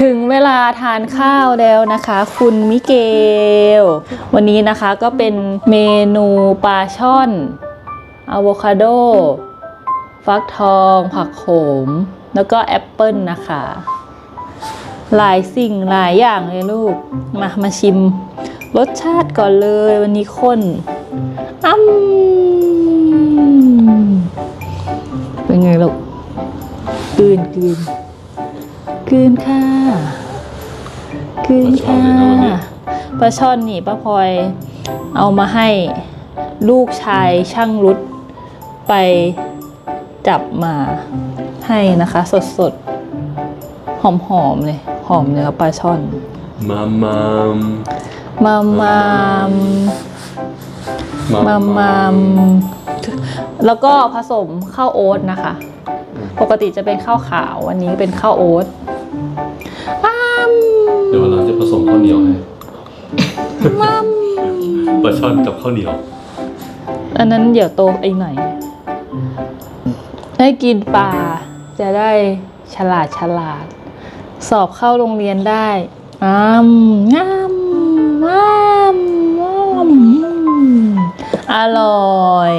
ถึงเวลาทานข้าวแล้วนะคะ คุณมิเกล วันนี้นะคะก็เป็นเมนูปลาช่อนอะโวคาโด ฟักทอง ผักโขม แล้วก็แอปเปิลนะคะ หลายสิ่งหลายอย่างเลยลูก มามาชิม รสชาติก่อนเลยวันนี้ข้นอ้ำเป็นไงลูกกืนกืน กลืนค่ะกลืนค่ะปลาช่อนนี่ป้าพลอยเอามาให้ลูกชายช่างรุดไปจับมาให้นะคะ สดๆหอมๆเลยหอมเนื้อปลาช่อนมามามมามามมามามแล้วก็ผสมข้าวโอ๊ตนะคะ ปกติจะเป็นข้าวขาววันนี้เป็นข้าวโอ๊ตอ้ามเดี๋ยววันหลังจะผสมข้าวเหนียวให้มัมปลาช่อนกับข้าวเหนียว อันนั้นเดี๋ยวโตอีกหน่อย ได้กินปลาจะได้ฉลาดฉลาด สอบเข้าโรงเรียนได้อ้ามงามอ้ามอ้ามอร่อย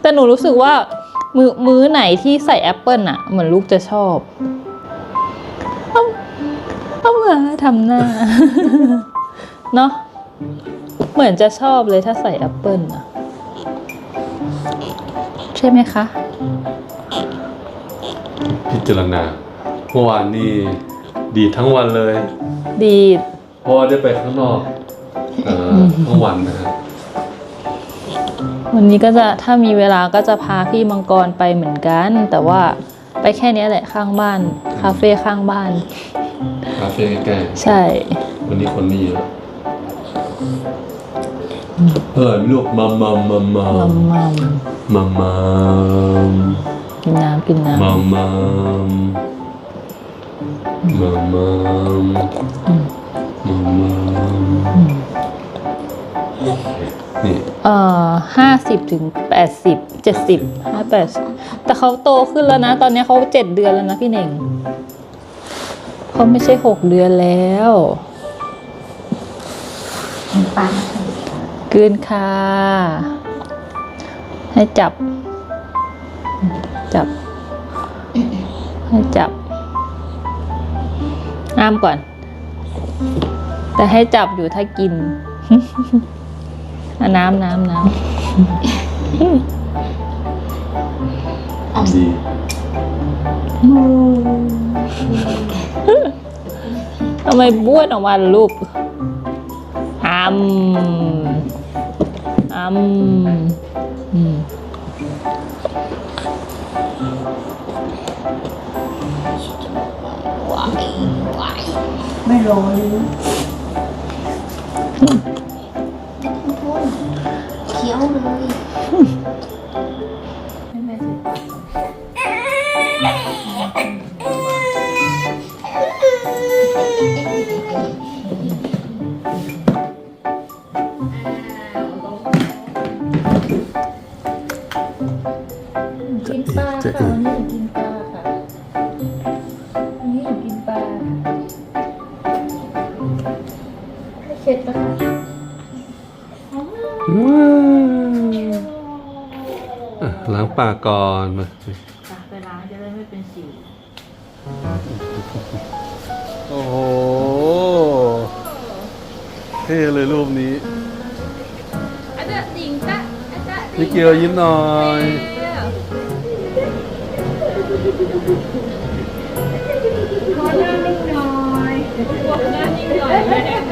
แต่หนูรู้สึกว่า มือมื้อไหนที่ใส่แอปเปิลอะเหมือนลูกจะชอบ ทำหน้า เนาะเหมือนจะชอบเลยถ้าใส่แอปเปิลอะใช่ไหมคะ พิจารณาเมื่อวานนี่ดีทั้งวันเลยดีเพราะว่าได้ไปข้างนอกเอ่อทั้งวันนะครับวันนี้ก็จะถ้ามีเวลาก็จะพาพี่มังกรไปเหมือนกัน แต่ว่าไปแค่เนี้ยแหละข้างบ้าน คาเฟ่ข้างบ้านคาเฟ่ใกล้ใช่ ๆวันนี้คนไม่เยอะเออลูกมามมามมามามมัมมัมมามามกินน้ำกินน้มามามมามามมามนี่ำเอ่อห้าสิบถึงแปดสิบเจ็ดสิบห้าแปดแต่เขาโตขึ้นแล้วนะ ตอนนี้เขาเจ็ดเดือนแล้วนะพี่เน่ง เขาไม่ใช่หกเดือนแล้วปลากลืนค่ะ ให้จับ จับ ให้จับ อ้ามก่อน แต่ให้จับอยู่ถ้ากินอะน้ำน้ำน้ดีำ ทำไมบ้วนออกมาล่ะลูกอ้ำอ้ำอืมไม่ร้อนเคี้ยวเลย ปากก่อนมาไปล้างจะได้ไม่เป็นสิวโอ้โหเท่เลยรูปนี้อาจารย์ดิงจ้ะอาจารย์พี่เกียวยิ้มหน่อยขอหน้านิ่งหน่อยหน้านิ่งหน่อย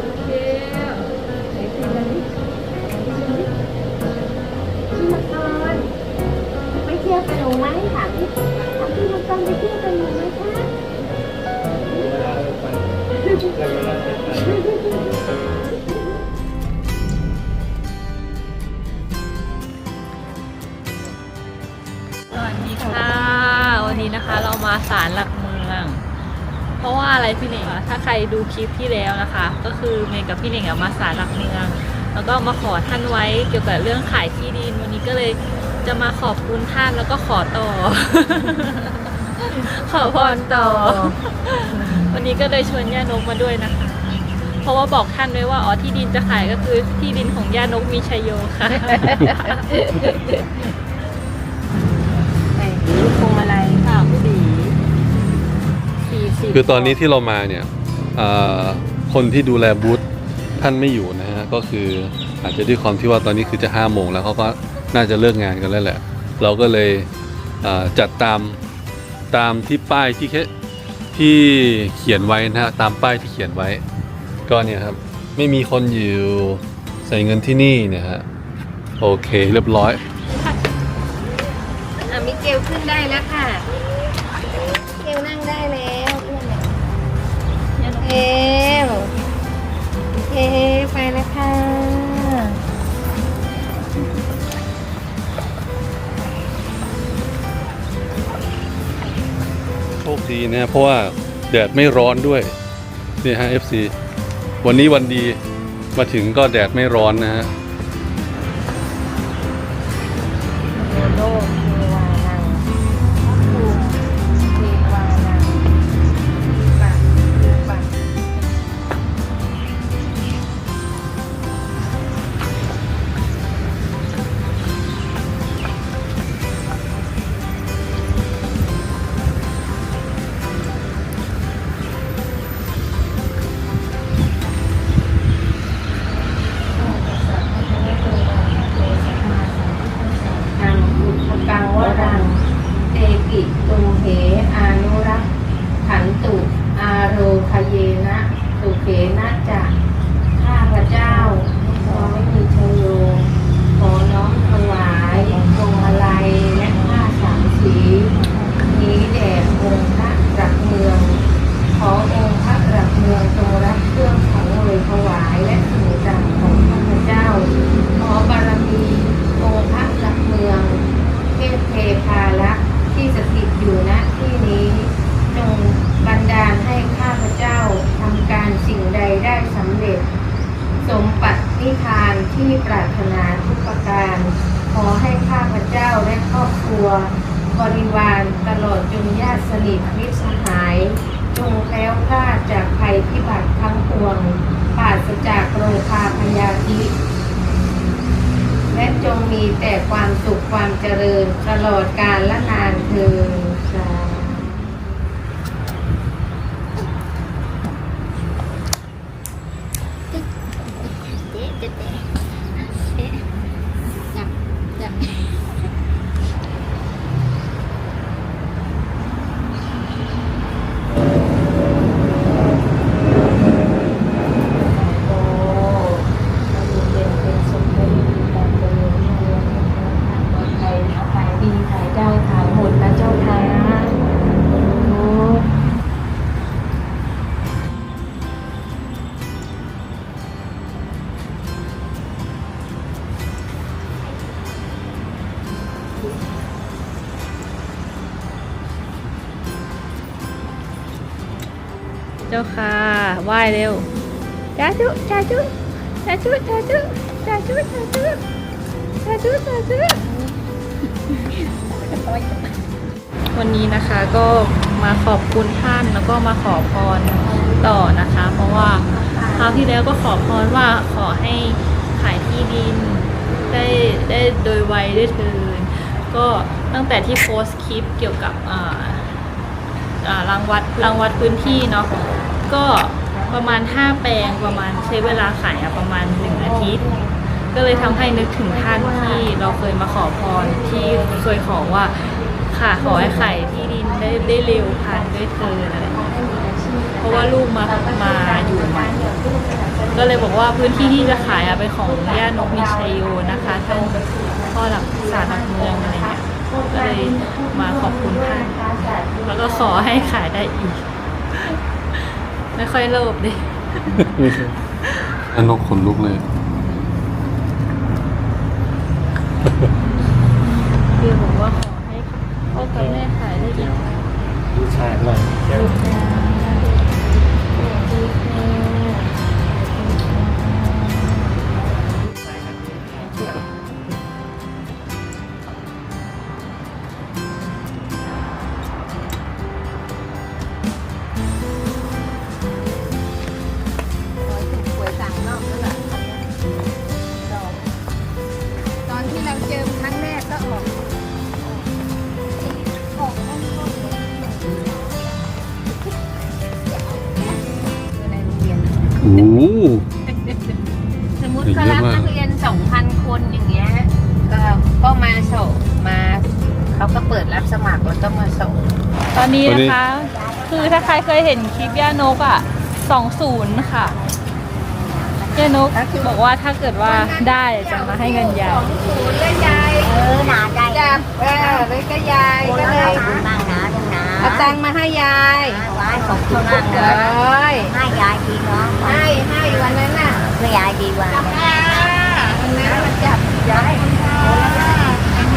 สวัสดีค่ะ วันนี้นะคะเรามาศาลหลักเมือง เพราะว่าอะไรพี่เน่งอะถ้าใครดูคลิปที่แล้วนะคะ ก็คือเมย์กับพี่เน่งอะมาศาลหลักเมือง แล้วก็มาขอท่านไว้เกี่ยวกับเรื่องขายที่ดิน วันนี้ก็เลยจะมาขอบคุณท่านแล้วก็ขอต่อ ขอพรต่อ วันนี้ก็เลยชวนย่านกมาด้วยนะคะ เพราะว่าบอกท่านไว้ว่าอ๋อที่ดินจะขายก็คือที่ดินของย่านกมีชัยโยค่ะ ลูกพวงมาลัยค่ะผู้ดีสี่สิบคือตอนนี้ที่เรามาเนี่ยเอ่อคนที่ดูแลบูธท่านไม่อยู่นะฮะ ก็คืออาจจะด้วยความที่ว่าตอนนี้คือจะห้าโมงแล้วเขาก็น่าจะเลิกงานกันแล้วแหละ เราก็เลยเอ่อจัดตามตามที่ป้ายที่แค่ ที่เขียนไว้นะฮะตามป้ายที่เขียนไว้ ก็เนี่ยครับ ไม่มีคนอยู่ใส่เงินที่นี่เนี่ยฮะโอเคเรียบร้อย อะมิเกลขึ้นได้แล้วค่ะเกลนั่งได้แล้วเพื่อนเนี่ยเกลเกลไปแล้วค่ะ คดีนะเพราะว่าแดดไม่ร้อนด้วยนี่ฮะ FC วันนี้วันดีมาถึงก็แดดไม่ร้อนนะฮะารทุกประการ ขอให้ข้าพเจ้าและครอบครัว บริวารตลอดจนญาติสนิทมิตรสหาย จงแคล้วคลาดจากภัยพิบัติทั้งปวงปราศจากโรคาพยาธิและจงมีแต่ความสุขความเจริญตลอดกาลและนานเทินสาธุโเจ้าค่ะไหว้เร็วจ้าจุจ้าจุจ้าจุจ้าจุจ้าจุจ้าจุจ้าจุจ้าจุวันนี้นะคะก็มาขอบคุณท่านแล้วก็มาขอพรต่อนะคะ เพราะว่าคราวที่แล้วก็ขอพรว่าขอให้ขายที่ดินได้ได้โดยไวได้เถินก็ตั้งแต่ที่โพสต์คลิปเกี่ยวกับอ่าอ่ารางวัดรางวัดพื้นที่เนาะ ก็ประมาณ 5 แปลงประมาณใช้เวลาขายอะประมาณ 1 อาทิตย์ ก็เลยทำให้นึกถึงท่านที่เราเคยมาขอพรที่เคยขอว่าค่ะขอให้ไข่ที่ดินได้ได้เร็วพันด้วยเธออะไรอย่างเงี้ยเพราะว่าลูกมามาอยู่ใหม่ก็เลยบอกว่าพื้นที่ที่จะขายอะเป็นของย่านกมิชัยโยนะคะท่านพ่อหลักศาลหลักเมืองอะไรเงี้ยก็เลยมาขอบคุณท่านแล้วก็ขอให้ขายได้อีก ไม่ค่อยโลภดิอันนกขนลุกเลย ตอนนี้ นะคะ คือถ้าใครเคยเห็นคลิปย่านกอะสองศูนย์ค่ะย่านกบอกว่าถ้าเกิดว่าได้จะมาให้เงินยาย ศูนย์ก็ยายเออหนาใจจับเออเลยก็ยายก็เลยขอบคุณมากนะทุกนะเอาตังค์มาให้ยายไว้ขอบคุณมากเลนะยให้ยายดีเนาะให้ให้วันนั้นน่ะเพื่อยายดีกว่าวันนั้นมันจับยาย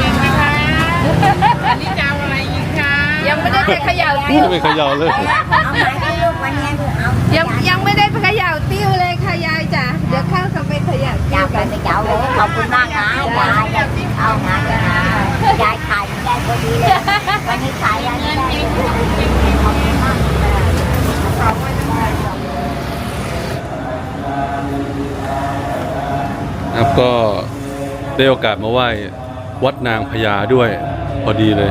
ยังไม่ได้ ไปเขย่าติ้วไม่เขย่าเลยเอาไหนก็ลูกวันนี้เอายังยังไม่ได้ไปเขย่าติ้วเลยค่ะยายจ๋าเดี๋ยวเข้าเขาไปเขย่าอติ้ยาวกไปกันไปเจ้าเลยขอบคุณมากนะยายเอางานนะยายขายไม่ได้พอดีเลยวันนี้ขายยายไม่ได้ขอบคุณมากครับก็ได้โอกาสมาไหว้วัดนางพญาด้วยพอดีเลย